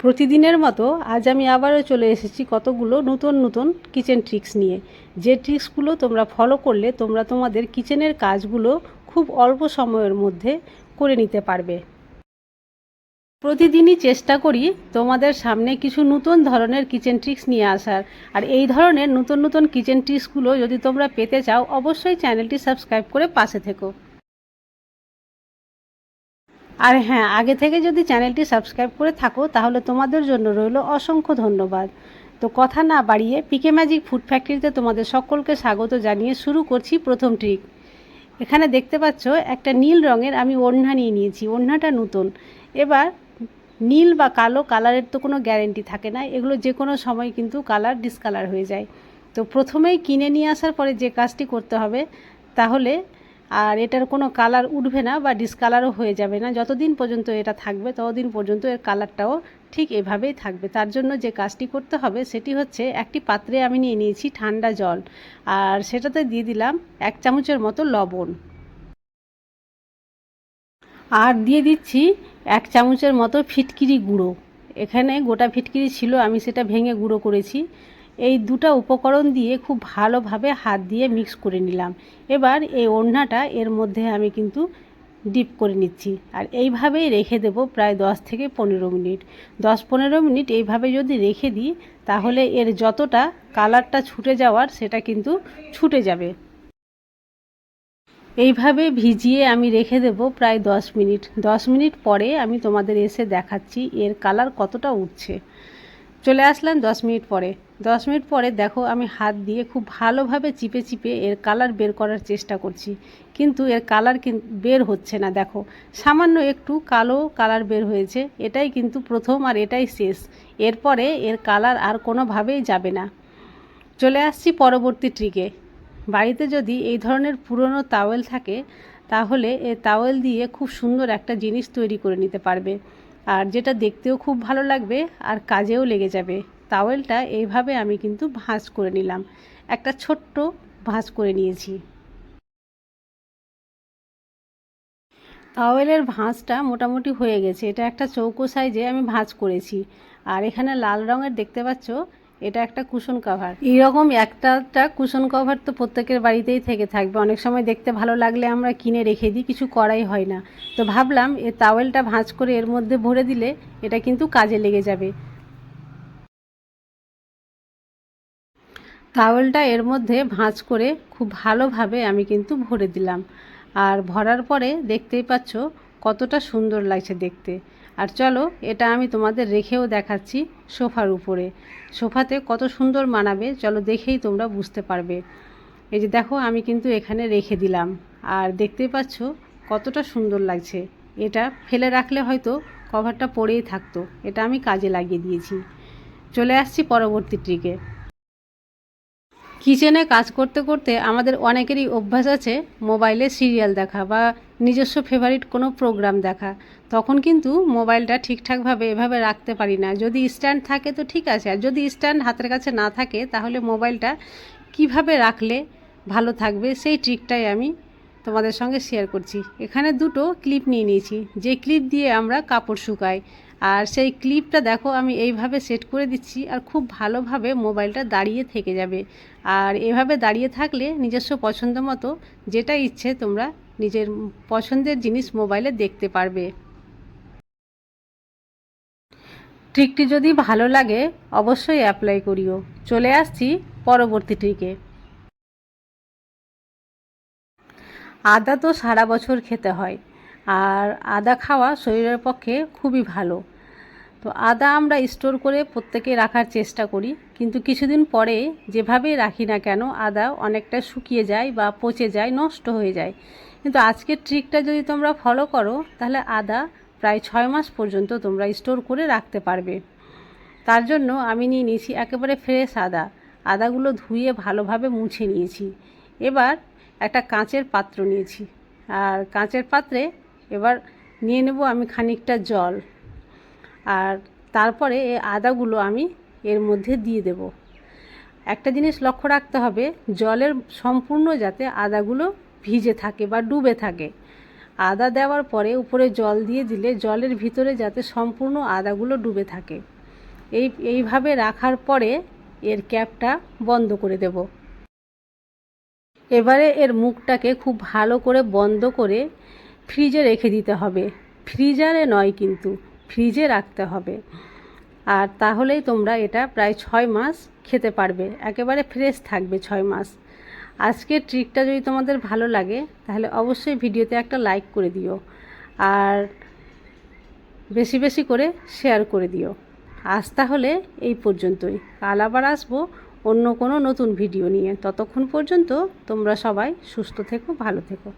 প্রতিদিনের মতো আজ আমি আবারও চলে এসেছি কতগুলো নতুন নতুন কিচেন ট্রিক্স নিয়ে। যে ট্রিক্সগুলো তোমরা ফলো করলে তোমরা তোমাদের কিচেনের কাজগুলো খুব অল্প সময়ের মধ্যে করে নিতে পারবে। প্রতিদিনই চেষ্টা করি তোমাদের সামনে কিছু নতুন ধরনের কিচেন ট্রিক্স নিয়ে আসার। আর এই ধরনের নতুন নতুন কিচেন ট্রিক্সগুলো যদি তোমরা পেতে চাও, অবশ্যই চ্যানেলটি সাবস্ক্রাইব করে পাশে থেকো। আর হ্যাঁ আগে থেকে যদি চ্যানেলটি সাবস্ক্রাইব করে থাকো, তাহলে তোমাদের জন্য রইল অসংখ্য ধন্যবাদ। তো কথা না বাড়িয়ে পিকে ম্যাজিক ফুড ফ্যাক্টরিতে তোমাদের সকলকে স্বাগত জানিয়ে শুরু করছি প্রথম ট্রিক এখানে দেখতে পাচ্ছ, একটা নীল রঙের আমি ওড়না নিয়ে নিয়েছি, ওড়নাটা নতুন। এবার নীল বা কালো কালারের তো কোনো গ্যারেন্টি থাকে না, এগুলো যে কোনো সময় কিন্তু কালার ডিসকালার হয়ে যায়। তো প্রথমেই কিনে নিয়ে আসার পরে যে কাজটি করতে হবে, তাহলে আর এটার কোনো কালার উঠবে না বা ডিসকালারও হয়ে যাবে না। যতদিন পর্যন্ত এটা থাকবে, ততদিন পর্যন্ত এর কালারটাও ঠিক এভাবেই থাকবে। তার জন্য যে কাজটি করতে হবে, সেটি হচ্ছে একটি পাত্রে আমি নিয়ে নিয়েছি ঠান্ডা জল। আর সেটাতে দিয়ে দিলাম এক চামচের মতো লবণ। আর দিয়ে দিচ্ছি এক চামচের মতো ফিটকিরি গুঁড়ো। এখানে গোটা ফিটকিরি ছিল, আমি সেটা ভেঙে গুঁড়ো করেছি। এই দুটা উপকরণ দিয়ে খুব ভালোভাবে হাত দিয়ে মিক্স করে নিলাম। এবার এই ওড়নাটা এর মধ্যে আমি কিন্তু ডিপ করে নিচ্ছি। আর এইভাবেই রেখে দেব প্রায় দশ থেকে পনেরো মিনিট। দশ পনেরো মিনিট এইভাবে যদি রেখে দিই, তাহলে এর যতটা কালারটা ছুটে যাওয়ার সেটা কিন্তু ছুটে যাবে। এইভাবে ভিজিয়ে আমি রেখে দেব প্রায় দশ মিনিট। দশ মিনিট পরে আমি তোমাদের এসে দেখাচ্ছি এর কালার কতটা উঠছে। চলে আসলাম দশ মিনিট পরে। দশ মিনিট পরে দেখো আমি হাত দিয়ে খুব ভালোভাবে চিপে চিপে এর কালার বের করার চেষ্টা করছি। কিন্তু এর কালার বের হচ্ছে না, দেখো। সামান্য একটু কালো কালার বের হয়েছে, এটাই কিন্তু প্রথম আর এটাই শেষ। এরপরে এর কালার আর কোনোভাবেই যাবে না। চলে আসছি পরবর্তী ট্রিকে বাড়িতে যদি এই ধরনের পুরনো তাওয়েল থাকে, তাহলে এ তাওয়েল দিয়ে খুব সুন্দর একটা জিনিস তৈরি করে নিতে পারবে। আর যেটা দেখতেও খুব ভালো লাগবে আর কাজেও লেগে যাবে। তাওয়েলটা এইভাবে আমি কিন্তু ভাঁজ করে নিলাম। একটা ছোট্ট ভাঁজ করে নিয়েছি। তাওয়েলের ভাঁজটা মোটামুটি হয়ে গেছে। এটা একটা চৌকো সাইজে আমি ভাঁজ করেছি। আর এখানে লাল রঙের দেখতে পাচ্ছ, এটা একটা কুশন কভার এইরকম একটা কুশন কভার তো প্রত্যেকের বাড়িতেই থেকে থাকবে। অনেক সময় দেখতে ভালো লাগলে আমরা কিনে রেখে দিই, কিছু করাই হয় না। তো ভাবলাম এ তাওয়েলটা ভাঁজ করে এর মধ্যে ভরে দিলে এটা কিন্তু কাজে লেগে যাবে। তাওয়েলটা এর মধ্যে ভাঁজ করে খুব ভালোভাবে আমি কিন্তু ভরে দিলাম। আর ভরার পরে দেখতেই পাচ্ছ কতটা সুন্দর লাগছে দেখতে। আর চলো, এটা আমি তোমাদের রেখেও দেখাচ্ছি সোফার উপরে। সোফাতে কত সুন্দর মানাবে, চলো দেখেই তোমরা বুঝতে পারবে। এই যে দেখো, আমি কিন্তু এখানে রেখে দিলাম। আর দেখতেই পাচ্ছ কতটা সুন্দর লাগছে। এটা ফেলে রাখলে হয়তো কভারটা পড়েই থাকতো। এটা আমি কাজে লাগিয়ে দিয়েছি। চলে আসছি পরবর্তী ট্রিকে কিচেনে কাজ করতে করতে আমাদের অনেকেরই অভ্যাস আছে মোবাইলে সিরিয়াল দেখা বা নিজস্ব ফেভারিট কোনো প্রোগ্রাম দেখা। তখন কিন্তু মোবাইলটা ঠিকঠাকভাবে এভাবে রাখতে পারি না। যদি স্ট্যান্ড থাকে তো ঠিক আছে, আর যদি স্ট্যান্ড হাতের কাছে না থাকে তাহলে মোবাইলটা কীভাবে রাখলে ভালো থাকবে সেই ট্রিকটাই আমি তোমাদের সঙ্গে শেয়ার করছি। এখানে দুটো ক্লিপ নিয়ে নিয়েছি। যে ক্লিপ দিয়ে আমরা কাপড় শুকাই আর সেই ক্লিপটা দেখো, আমি এইভাবে সেট করে দিচ্ছি আর খুব ভালোভাবে মোবাইলটা দাঁড়িয়ে থেকে যাবে। আর এভাবে দাঁড়িয়ে থাকলে নিজস্ব পছন্দ মতো যেটা ইচ্ছে তোমরা নিজের পছন্দের জিনিস মোবাইলে দেখতে পারবে। ট্রিকটি যদি ভালো লাগে, অবশ্যই অ্যাপ্লাই করিও। চলে আসছি পরবর্তী ট্রিকে আদা তো সারা বছর খেতে হয়। আর আদা খাওয়া শরীরের পক্ষে খুবই ভালো। তো আদা আমরা স্টোর করে প্রত্যেকে রাখার চেষ্টা করি, কিন্তু কিছুদিন পরে যেভাবেই রাখি না কেন আদা অনেকটা শুকিয়ে যায় বা পচে যায়, নষ্ট হয়ে যায়। কিন্তু আজকের ট্রিকটা যদি তোমরা ফলো করো, তাহলে আদা প্রায় ছয় মাস পর্যন্ত তোমরা স্টোর করে রাখতে পারবে। তার জন্য আমি নিয়ে নিয়েছি একেবারে ফ্রেশ আদা। আদাগুলো ধুয়ে ভালোভাবে মুছে নিয়েছি। এবার একটা কাঁচের পাত্র নিয়েছি। আর কাঁচের পাত্রে এবার নিয়ে নেব আমি খানিকটা জল। আর তারপরে এই আদাগুলো আমি এর মধ্যে দিয়ে দেব। একটা জিনিস লক্ষ্য রাখতে হবে, জলের সম্পূর্ণ যাতে আদাগুলো ভিজে থাকে বা ডুবে থাকে। আদা দেওয়ার পরে উপরে জল দিয়ে দিলে জলের ভিতরে যাতে সম্পূর্ণ আদাগুলো ডুবে থাকে। এই, এইভাবে রাখার পরে এর ক্যাপটা বন্ধ করে দেব। এবারে এর মুখটাকে খুব ভালো করে বন্ধ করে ফ্রিজে রেখে দিতে হবে। ফ্রিজারে নয় কিন্তু, ফ্রিজে রাখতে হবে। আর তাহলেই তোমরা এটা প্রায় ছয় মাস খেতে পারবে। একেবারে ফ্রেশ থাকবে ছয় মাস। আজকের ট্রিকটা যদি তোমাদের ভালো লাগে, তাহলে অবশ্যই ভিডিওতে একটা লাইক করে দিও। আর বেশি বেশি করে শেয়ার করে দিও। আজ তাহলে এই পর্যন্তই। কাল আবার আসব অন্য কোনো নতুন ভিডিও নিয়ে। ততক্ষণ পর্যন্ত তোমরা সবাই সুস্থ থেকো, ভালো থেকো।